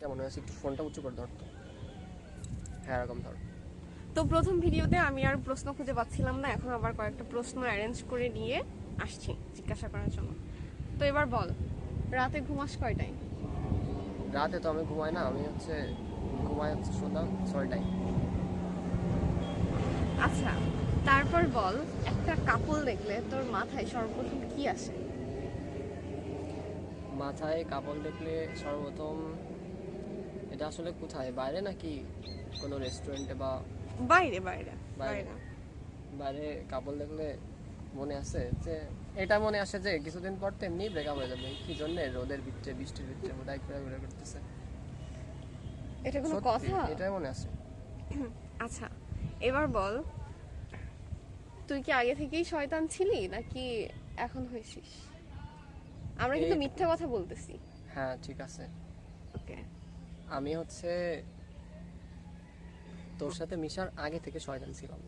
কেমন আছে একটু ফোনটা উঁচু করে ধর তো। হ্যাঁ এরকম ধর। তো প্রথম ভিডিওতে আমি আর প্রশ্ন খুঁজে পাচ্ছিলাম না এখন আবার কয়েকটা প্রশ্ন অ্যারেঞ্জ করে নিয়ে আসছি জিজ্ঞাসা করার জন্য। তো এবার বল রাতে ঘুমাস কয়টায়? রাতে তো আমি ঘুমাই না আমি হচ্ছে ঘুমাই হচ্ছে সন্ধ্যা ছয়টায়। আচ্ছা তারপর বল একটা কাপল দেখলে তোর মাথায় সর্বপ্রথম কি আসে? মাথায় কাপল দেখলে সর্বপ্রথম এটা আসলে কোথায়? বাইরে নাকি কোনো রেস্টুরেন্টে বা বাইরে বাইরে বাইরে? বাইরে। কাপড় দেখলে মনে আছে যে এটা মনে আসে যে কিছুদিন পর তো এমনি ব্রেকআপ হয়ে যাবে। কি জন্য রোদের ভিতরে বৃষ্টির ভিতরে বোধহয় ঘুরে ঘুরে করতেছে? এটা কোনো কথা? এটাই মনে আছে। আচ্ছা এবার বল তুই কি আগে থেকেই শয়তান ছিলি নাকি এখন হয়েছিস? আমরা কিন্তু মিথ্যা কথা বলতেছি। হ্যাঁ ঠিক আছে। ওকে আমি হচ্ছে তোর সাথে মিশার আগে থেকে শয়তান ছিলাম।